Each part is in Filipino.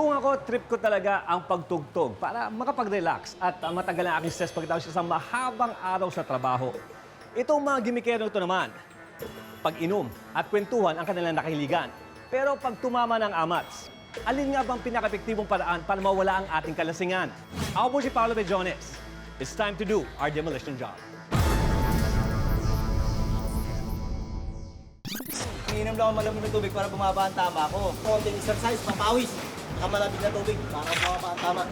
Kung ako, trip ko talaga ang pagtugtog para makapag-relax at matagal ang aking stress pagkatapos sa mahabang araw sa trabaho. Itong mga gimikero ito naman, pag-inom at kwentuhan ang kanilang nakahiligan. Pero pag tumama ng amats, alin nga bang pinaka-epektibong paraan para mawala ang ating kalasingan? Ako po si Paolo Bejones. It's time to do our demolition job. Ininom lang ako malamig na tubig para bumaba ang tama ko. Konting exercise, papawis. Malamig na tubig para bumaba ang tama.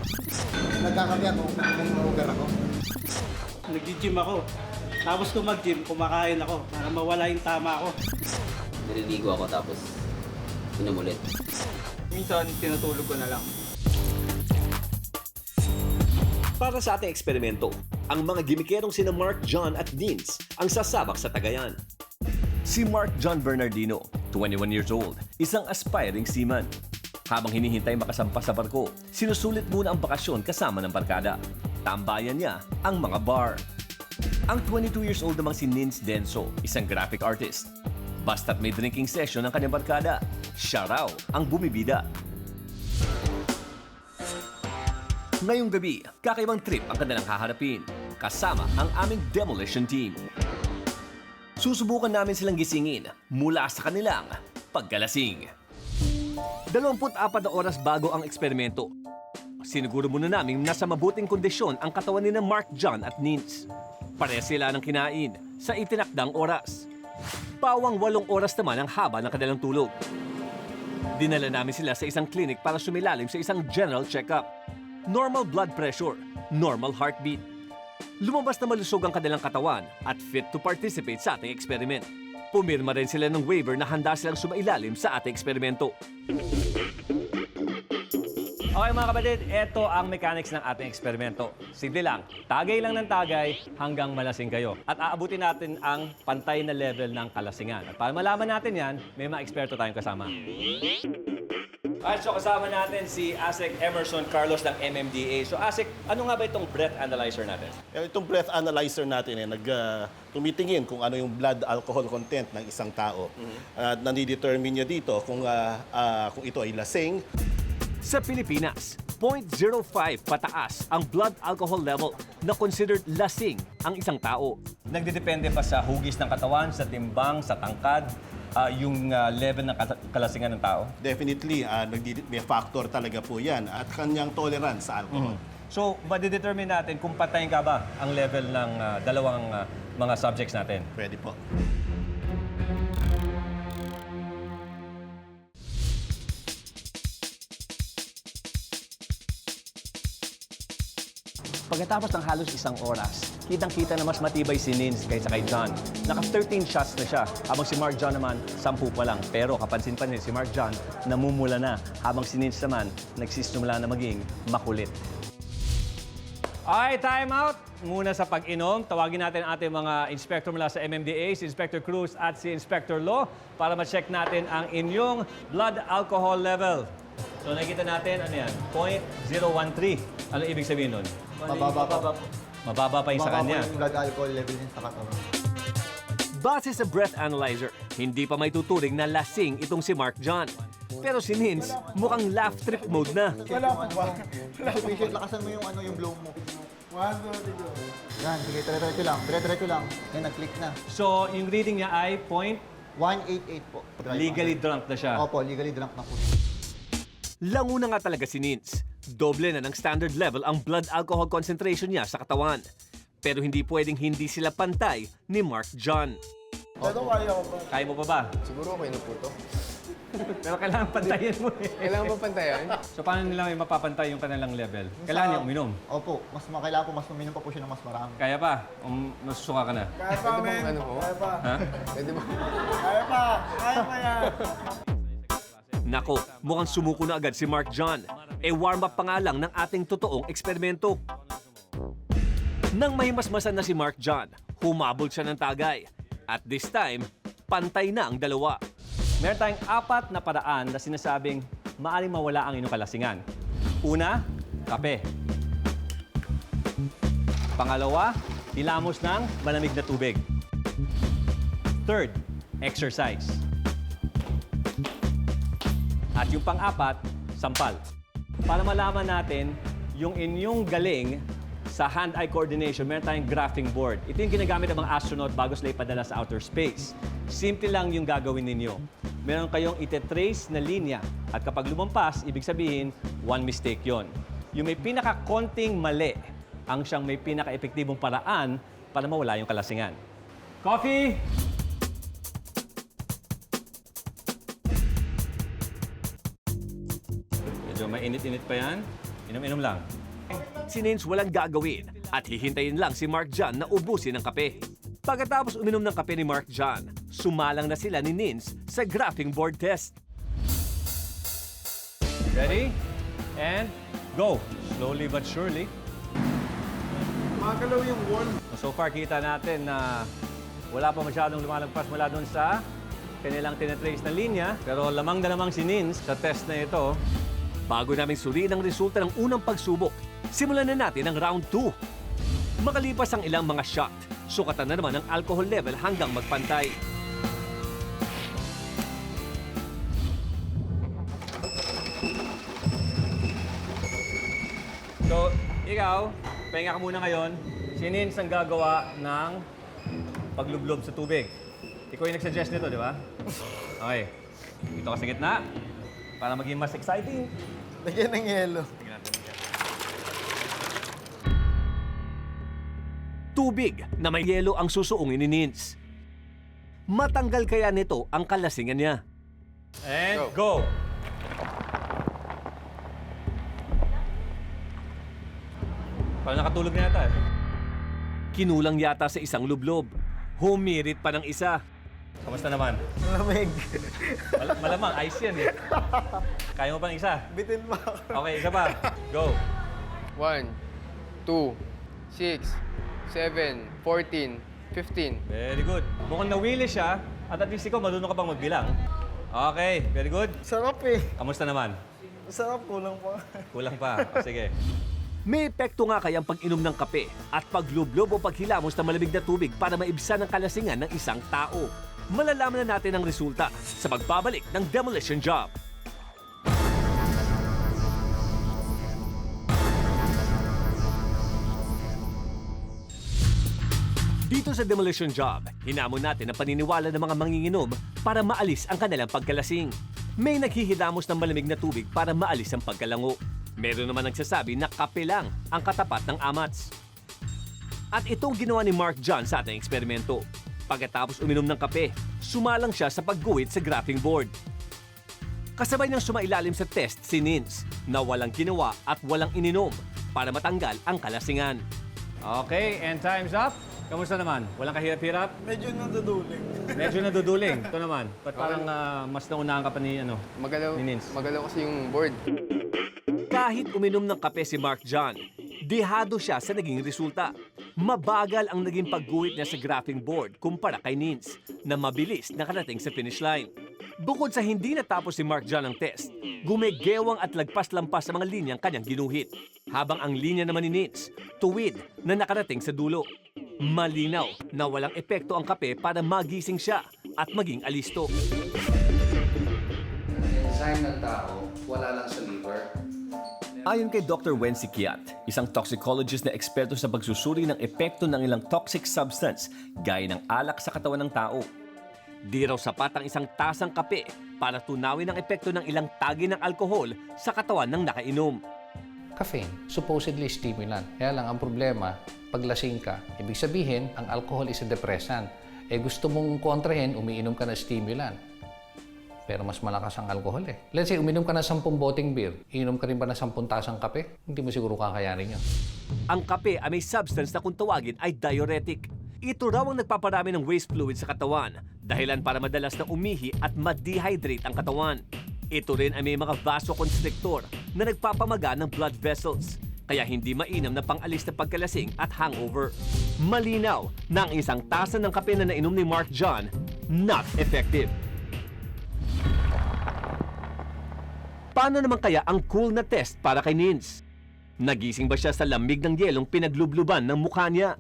Nagkakabi ako kung mahugar ako. Nag-gym ako. Tapos kung mag-gym, kumakain ako para mawala yung tama ko. Naliligo ako tapos inom ulit. Minsan, tinutulog ko na lang. Para sa ating eksperimento, ang mga gimikerong sina Mark John at Deans ang sasabak sa Tagayan. Si Mark John Bernardino, 21 years old, isang aspiring seaman. Habang hinihintay makasampa sa barko, sinusulit muna ang bakasyon kasama ng barkada. Tambayan niya ang mga bar. Ang 22 years old namang si Nins Denso, isang graphic artist. Basta't may drinking session ng kanyang barkada, siya raw ang bumibida. Ngayong gabi, kakaibang trip ang kanilang haharapin, kasama ang aming demolition team. Susubukan namin silang gisingin mula sa kanilang pagkalasing. 24 na oras bago ang eksperimento. Siniguro muna namin nasa mabuting kondisyon ang katawan ni Mark John at Nins. Pare sila ng kinain sa itinakdang oras. Pawang walong oras naman ang haba ng kanilang tulog. Dinala namin sila sa isang clinic para sumilalim sa isang general checkup. Normal blood pressure, normal heartbeat. Lumabas na malusog ang kanilang katawan at fit to participate sa ating experiment. Pumirma rin sila ng waiver na handa silang sumailalim sa ating eksperimento. Okay mga kapatid, ito ang mechanics ng ating eksperimento. Simple lang, tagay lang ng tagay hanggang malasing kayo. At aabutin natin ang pantay na level ng kalasingan. At para malaman natin yan, may mga eksperto tayong kasama. Alright, so kasama natin si Asek Emerson Carlos ng MMDA. So Asek, ano nga ba itong breath analyzer natin? Eh, Itong breath analyzer natin eh, nag, tumitingin kung ano yung blood alcohol content ng isang tao. At nanidetermine niya dito kung, ah, ah, kung ito ay lasing, Sa Pilipinas, 0.05 pataas ang blood alcohol level na considered lasing ang isang tao. Nagdidepende pa sa hugis ng katawan, sa timbang, sa tangkad, ah, yung ah, level ng kalasingan ng tao. definitely nagdi- may factor talaga po yan at kanyang tolerance sa alcohol. So, madidetermine natin kung patayin ka ba ang level ng ah, dalawang ah, mga subjects natin. Pwede po. Pagkatapos ng halos isang oras, kitang-kita na mas matibay si Nins kaysa kay John. Naka 13 shots na siya, habang si Mark John naman, 10 pa lang. Pero kapansin pa rin si Mark John, namumula na, habang si Nins naman, nagsisimula na maging makulit. Okay, time out. Muna sa pag-inom, tawagin natin ating mga inspector mula sa MMDA, si Inspector Cruz at si Inspector Law para ma-check natin ang inyong blood alcohol level. So nakikita natin, ano yan, 0.013. Ano ibig sabihin nun? Mababa pa. Mababa pa yung sa Mababa kanya. yung blood alcohol level niya sa katawan. Base sa breath analyzer, hindi pa may tuturing na lasing itong si Mark John. Pero si Nins, mukhang laugh trip mode na. Wala mo ba? Patient, lakasan mo yung ano yung blow mo. One, two, three. Yan, sige, dire-diretso lang. Dire-diretso lang. Yan, nag-click na. So, yung reading niya ay point 188 po. legally drunk na siya. Opo, legally drunk na po. Languna nga talaga si Nins. Doble na ng standard level ang blood alcohol concentration niya sa katawan. Pero hindi pwedeng hindi sila pantay ni Mark John. Kaya mo pa ba? Siguro okay na po to. Pero kailangan pantayin mo eh. Kailangan ba pantayan? So paano nila may mapapantay yung kanilang level? Kailangan niya uminom. Opo, mas makailangan po mas uminom pa po siya ng mas marami. Kaya pa? Um, nasusuka ka na? Pwede bang ano po? Ha? Pwede ba? Nako, mukhang sumuko na agad si Mark John. E warm up pa nga lang ng ating totoong eksperimento. Nang mahimasmasan na si Mark John, humabol siya ng tagay. At this time, pantay na ang dalawa. Meron tayong apat na paraan na sinasabing maaaring mawala ang inyong kalasingan. Una, kape. Pangalawa, ilamos ng malamig na tubig. Third, exercise. At yung pang-apat, sampal. para malaman natin yung inyong galing sa hand-eye coordination, meron tayong graphing board. Ito yung ginagamit ng mga astronaut bago sila ipadala sa outer space. Simple lang yung gagawin ninyo. Meron kayong ite-trace na linya at kapag lumampas, ibig sabihin, one mistake yon. Yung may pinaka-konting mali, ang siyang may pinaka-epektibong paraan para mawala yung kalasingan. Coffee! Medyo mainit-init pa yan. Inom-inom lang. Si Nins walang gagawin at hihintayin lang si Mark John na ubusin ang kape. Pagkatapos uminom ng kape ni Mark John, sumalang na sila ni Nins sa graphing board test. Ready? And go! Slowly but surely. Makakalaw yung wall. So far, kita natin na wala pa masyadong lumalagpas mula doon sa kanilang tinetrace na linya. Pero lamang na lamang si Nins sa test na ito. Bago namin suriin ang resulta ng unang pagsubok, simulan na natin ang round 2. Makalipas ang ilang mga shot, sukatan na naman ang alcohol level hanggang magpantay. So, ikaw, pahinga ka muna ngayon. Si Nins ang gagawa ng paglublob sa tubig. Ikaw yung nagsuggest nito, di ba? Okay. Dito ka sa gitna para maging mas exciting. Lagyan ng yelo. Tubig na may yelo ang susuungin ni Nins. Matanggal kaya nito ang kalasingan niya. And go! Parang nakatulog na yata. eh. Kinulang yata sa isang lublob. Humirit pa ng isa. Kamusta naman? Malamig. Mal- malamang, ice yan eh. Kaya mo pang isa? Bitin mo ako. Okay, isa pa. Go. 1, 2, 6, 7, 14, 15. Very good. Mukhang nawili siya at at least ikaw marunong ka pang magbilang. Okay, very good. Sarap eh. Kamusta naman? Sarap, kulang pa. Kulang pa. O, sige. May epekto nga kaya ang pag-inom ng kape at paglublob o paghilamos ng malamig na tubig para maibsan ang kalasingan ng isang tao. Malalaman na natin ang resulta sa pagbabalik ng demolition job. Dito sa demolition job, hinamon natin ang paniniwala ng mga manginginom para maalis ang kanilang pagkalasing. May naghihilamos ng malamig na tubig para maalis ang pagkalango. Meron naman nagsasabi na kape lang ang katapat ng amats. At itong ginawa ni Mark John sa ating eksperimento. Pagkatapos uminom ng kape, sumalang siya sa pagguhit sa graphing board. Kasabay ng sumailalim sa test si Nins na walang ginawa at walang ininom para matanggal ang kalasingan. Okay, and time's up. Kamusta naman? Walang kahirap-hirap? Medyo naduduling. Medyo naduduling. Ito naman. Ba't parang ah, mas naunahan ka pa ni ano? Magalaw, Ni Nins. magalaw kasi yung board. Kahit uminom ng kape si Mark John, dihado siya sa naging resulta. Mabagal ang naging pagguhit niya sa graphing board kumpara kay Nins na mabilis nakarating sa finish line. Bukod sa hindi natapos si Mark John ang test, gumegewang at lagpas-lampas sa mga linyang kanyang ginuhit. Habang ang linya naman ni Nins, tuwid na nakarating sa dulo. Malinaw na walang epekto ang kape para magising siya at maging alisto. enzyme ng tao, wala lang sa liver. Ayon kay Dr. Wency Kiat, isang toxicologist na eksperto sa pagsusuri ng epekto ng ilang toxic substance gaya ng alak sa katawan ng tao. Di raw sapat ang isang tasang kape para tunawin ang epekto ng ilang tagi ng alkohol sa katawan ng nakainom. Caffeine, supposedly stimulant. Kaya lang ang problema, pag lasing ka, ibig sabihin, ang alcohol is a depressant. Eh gusto mong kontrahin, umiinom ka ng stimulant. Pero mas malakas ang alcohol eh. Let's say, uminom ka ng 10 boteng beer, inom ka rin ba ng 10 tasang kape? Hindi mo siguro kakayanin yun. Ang kape ay may substance na kung tawagin ay diuretic. Ito raw ang nagpaparami ng waste fluid sa katawan, dahilan para madalas na umihi at ma-dehydrate ang katawan. Ito rin ay may mga vasoconstrictor na nagpapamaga ng blood vessels, kaya hindi mainam na pangalis na pagkalasing at hangover. Malinaw na ang isang tasa ng kape na nainom ni Mark John, not effective. Paano naman kaya ang cool na test para kay Nins? Nagising ba siya sa lamig ng yelong pinaglubluban ng mukha niya?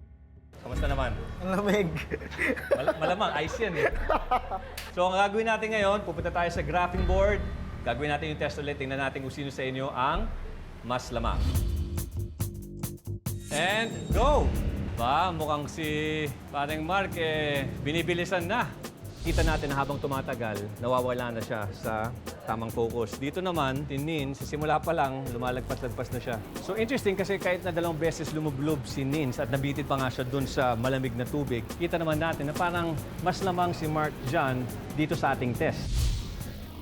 Kamusta naman? Ang lamig. Mal- malamang, ice yan eh. So ang gagawin natin ngayon, pupunta tayo sa graphing board. Gagawin natin yung test ulit. Tingnan natin kung sino sa inyo ang mas lamang. And go! Ba, mukhang si Paring Mark eh, binibilisan na. Kita natin na habang tumatagal, nawawala na siya sa tamang focus. Dito naman, tinin, sa simula pa lang, lumalagpas-lagpas na siya. So interesting kasi kahit na dalawang beses lumublob si Nins at nabitit pa nga siya dun sa malamig na tubig, kita naman natin na parang mas lamang si Mark John dito sa ating test.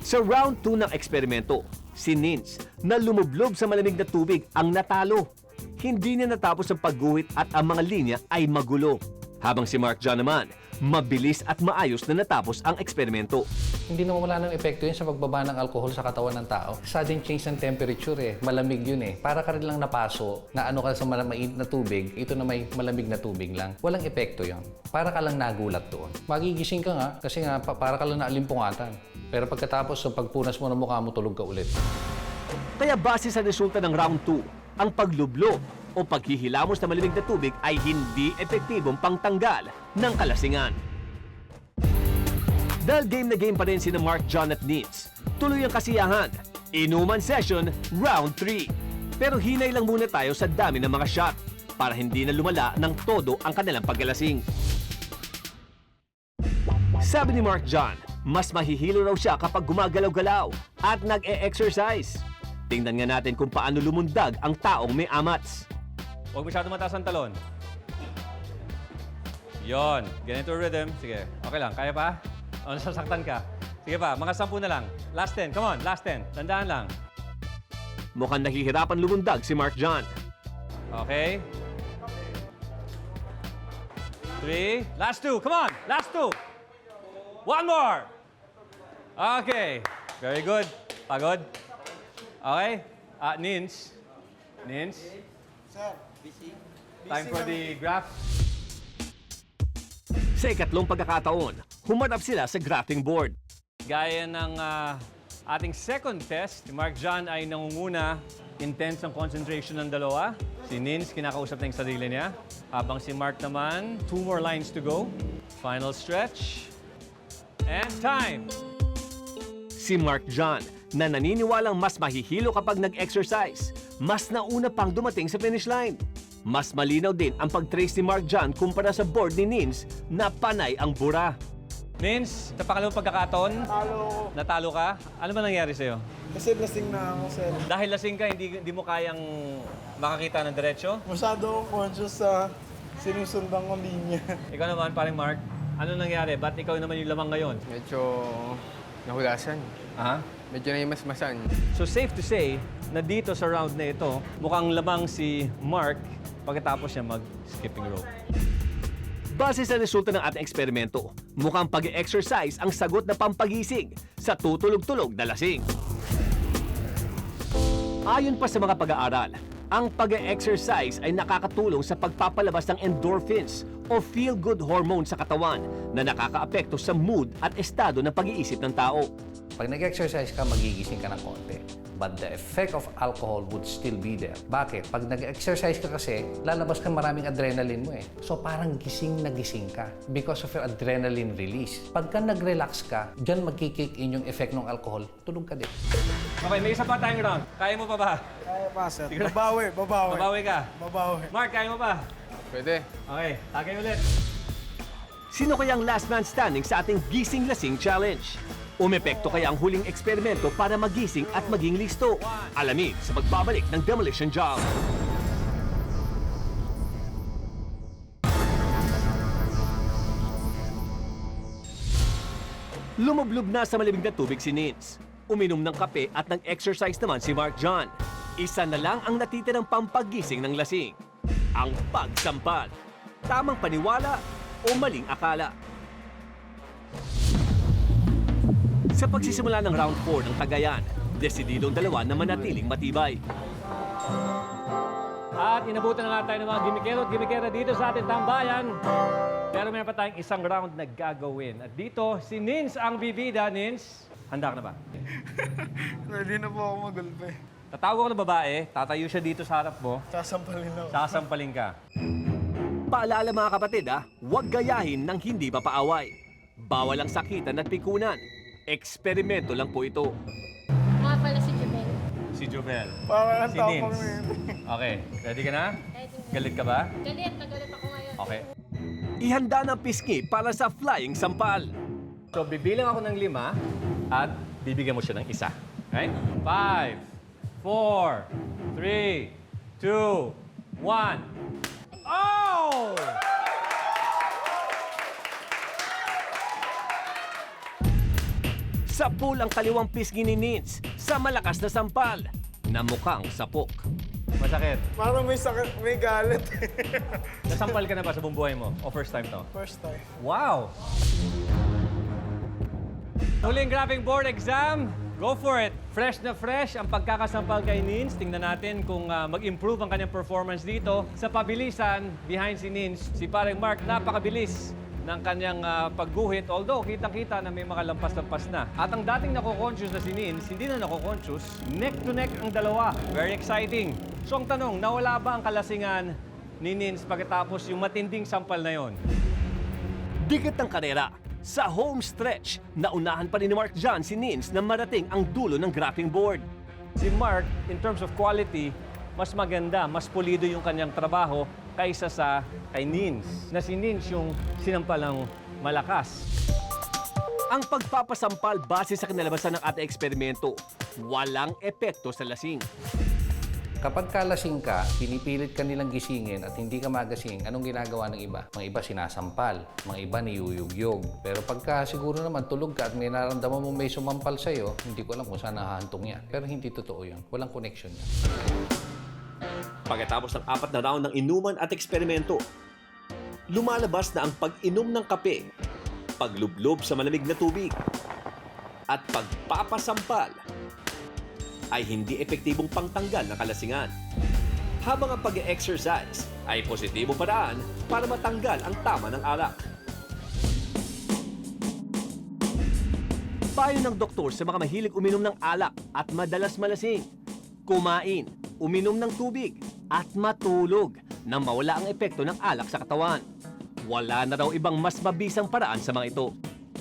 Sa round 2 ng eksperimento, si Nins na lumublob sa malamig na tubig ang natalo. Hindi niya natapos ang pagguhit at ang mga linya ay magulo. Habang si Mark John naman, mabilis at maayos na natapos ang eksperimento. Hindi naman wala ng epekto yun sa pagbaba ng alcohol sa katawan ng tao. Sudden change ng temperature eh. Malamig yun eh. Para ka rin lang napaso na ano ka sa mainit na tubig, ito na may malamig na tubig lang. Walang epekto yun. Para ka lang nagulat doon. Magigising ka nga kasi nga pa- para ka lang naalimpungatan. Pero pagkatapos, so pagpunas mo ng mukha mo, tulog ka ulit. Kaya base sa resulta ng round 2, ang paglublo o paghihilamos na malamig na tubig ay hindi epektibong pangtanggal ng kalasingan. Dahil game na game pa rin sina Mark John at Nitz, tuloy ang kasiyahan. Inuman session, round 3. Pero hinay lang muna tayo sa dami ng mga shot para hindi na lumala ng todo ang kanilang pagkalasing. Sabi ni Mark John, mas mahihilo raw siya kapag gumagalaw-galaw at nag-e-exercise. Tingnan nga natin kung paano lumundag ang taong may amats. Huwag masyado mataas ang talon. Yon, ganito rhythm. Sige, okay lang. Kaya pa? O, nasasaktan ka? Sige pa, mga sampu na lang. Last 10, come on, last 10. Tandaan lang. Mukhang nahihirapan lumundag si Mark John. Okay. Three. Last two. Come on. Last two. One more. Okay. Very good. Pagod. Okay. Uh, Nins. Nins. Sir, busy. Time for the graph. Sa ikatlong pagkakataon, humarap sila sa graphing board. Gaya ng ah, ating second test, si Mark John ay nangunguna. Intense ang concentration ng dalawa. Si Nins, kinakausap na yung sarili niya. Habang si Mark naman, two more lines to go. Final stretch. And time! Si Mark John, na naniniwalang mas mahihilo kapag nag-exercise, mas nauna pang dumating sa finish line. Mas malinaw din ang pag-trace ni Mark John kumpara sa board ni Nins na panay ang bura. Nins, sa pangalawang pagkakataon, Talo natalo ka. Ano ba nangyari sa'yo? kasi lasing na ako, sir. Dahil lasing ka, hindi, hindi mo kayang makakita ng diretsyo? Masyado akong conscious sa sinusundan kong linya. Ikaw naman, paring Mark, ano nangyari? Ba't ikaw naman yung lamang ngayon? Medyo nahulasan. Ha? Medyo naimasmasan. So safe to say na dito sa round na ito, mukhang lamang si Mark pagkatapos niya mag-skipping rope. Base sa resulta ng ating eksperimento, mukhang pag-exercise ang sagot na pampagising sa tutulog-tulog na lasing. Ayon pa sa mga pag-aaral, ang pag-exercise ay nakakatulong sa pagpapalabas ng endorphins o feel-good hormone sa katawan na nakakaapekto sa mood at estado ng pag-iisip ng tao. Pag nag-exercise ka, magigising ka ng konti. But the effect of alcohol would still be there. Bakit? Pag nag-exercise ka kasi, lalabas ka maraming adrenaline mo eh. So parang gising na gising ka because of your adrenaline release. Pagka nag-relax ka, dyan magkikick in yung effect ng alcohol, tulog ka din. Okay, may isa pa tayong round. Kaya mo pa ba? Kaya pa, sir. Babawi, babawi. Mabawi ka. Babawi. Mark, kaya mo pa? Pwede. Okay, tagay ulit. Sino kaya ang last man standing sa ating Gising Lasing Challenge? Umepekto kaya ang huling eksperimento para magising at maging listo? Alamin sa pagbabalik ng Demolition Job. Lumublob na sa malamig na tubig si Nins. Uminom ng kape at nag-exercise naman si Mark John. Isa na lang ang natitirang pampagising ng lasing. Ang pagsampal. Tamang paniwala o maling akala. Sa pagsisimula ng round 4 ng Tagayan, desididong dalawa na manatiling matibay. At inabutan na nga tayo ng mga gimikero at gimikera dito sa ating tambayan. Pero meron pa tayong isang round na gagawin. At dito, si Nins ang bibida. Nins, handa ka na ba? Ready na po ako magulpe. Tatawag ako ng babae, tatayo siya dito sa harap mo, Sasampalin ako. sasampalin ka. Paalala mga kapatid ha, huwag gayahin ng hindi papaaway. Bawal ang sakitan at pikunan. Eksperimento lang po ito. Nga pala si Jumel. Si Jubel. Parang ang Si tapang na. Okay, ready ka na? Galit ka ba? Galit na galit ako ngayon. Okay. Ihanda ng pisngi para sa flying sampal. So, bibilang ako ng lima at bibigyan mo siya ng isa. Okay? Five, four, three, two, one. Oh! Sa pool ang kaliwang pisngi ni Nins sa malakas na sampal na mukhang sapok. Masakit. Parang may sakit, may galit. Nasampal ka na ba sa buong buhay mo? O first time to? First time. Wow! Huling graphing board exam. Go for it. Fresh na fresh ang pagkakasampal kay Nins. Tingnan natin kung ah, mag-improve ang kanyang performance dito. Sa pabilisan, behind si Nins, si parang Mark napakabilis ng kanyang ah, pagguhit. Although, kitang-kita na may mga lampas-lampas na. At ang dating nako-conscious na si Nins, hindi na nako-conscious. Neck to neck ang dalawa. Very exciting. So ang tanong, nawala ba ang kalasingan ni Nins pagkatapos yung matinding sampal na yon? Dikit ng karera. Sa home stretch, naunahan pa rin ni Mark John si Nins na marating ang dulo ng graphing board. Si Mark, in terms of quality, mas maganda, mas pulido yung kanyang trabaho kaysa sa kay Nins. Na si Nins yung sinampalang malakas. Ang pagpapasampal base sa kinalabasan ng ating eksperimento, walang epekto sa lasing. Kapag kalasing ka, pinipilit ka nilang gisingin at hindi ka magasing, anong ginagawa ng iba? Mga iba sinasampal, mga iba niyuyugyog. Pero pagka siguro naman tulog ka at may nararamdaman mo may sumampal sa'yo, hindi ko alam kung saan nahahantong yan. Pero hindi totoo yun. Walang connection yan. Pagkatapos ng apat na round ng inuman at eksperimento, lumalabas na ang pag-inom ng kape, paglublob sa malamig na tubig, at pagpapasampal ay hindi epektibong pangtanggal ng kalasingan. Habang ang pag-exercise ay positibong paraan para matanggal ang tama ng alak. Payo ng doktor sa mga mahilig uminom ng alak at madalas malasing. Kumain, uminom ng tubig, at matulog nang mawala ang epekto ng alak sa katawan. Wala na raw ibang mas mabisang paraan sa mga ito.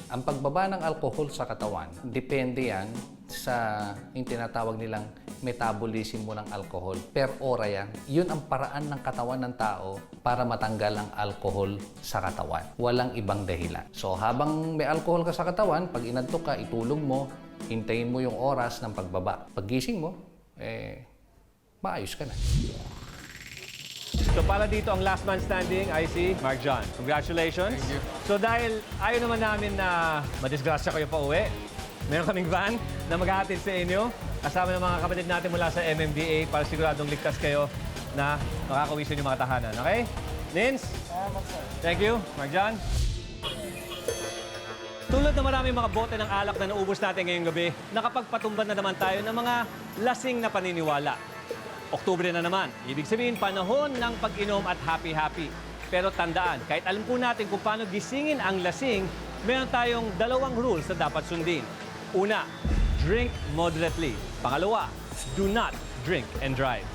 Ang pagbaba ng alcohol sa katawan, depende yan sa yung tinatawag nilang metabolism mo ng alcohol. Per ora yan. Yun ang paraan ng katawan ng tao para matanggal ang alcohol sa katawan. Walang ibang dahilan. So habang may alcohol ka sa katawan, pag inantok ka, itulog mo, hintayin mo yung oras ng pagbaba. Paggising mo, eh, maayos ka na. So para dito ang last man standing ay si Mark John. Congratulations. Thank you. So dahil ayaw naman namin na madisgrasya kayo pa uwi, meron kaming van na maghahatid sa inyo kasama ng mga kapatid natin mula sa MMDA para siguradong ligtas kayo na makakawisin yung mga tahanan. Okay? Nins? Thank you, Mark John. Tulad ng maraming mga bote ng alak na naubos natin ngayong gabi, nakapagpatumban na naman tayo ng mga lasing na paniniwala. Oktubre na naman. Ibig sabihin, panahon ng pag-inom at happy-happy. Pero tandaan, kahit alam po natin kung paano gisingin ang lasing, meron tayong dalawang rules na dapat sundin. Una, drink moderately. Pangalawa, do not drink and drive.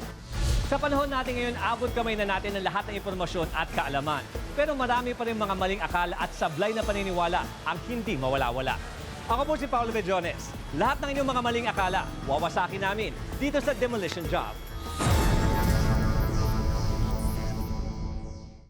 Sa panahon natin ngayon, abot kamay na natin ang lahat ng impormasyon at kaalaman. Pero marami pa rin mga maling akala at sablay na paniniwala ang hindi mawala-wala. Ako po si Paolo Bejones. Lahat ng inyong mga maling akala, wawasakin namin dito sa Demolition Job.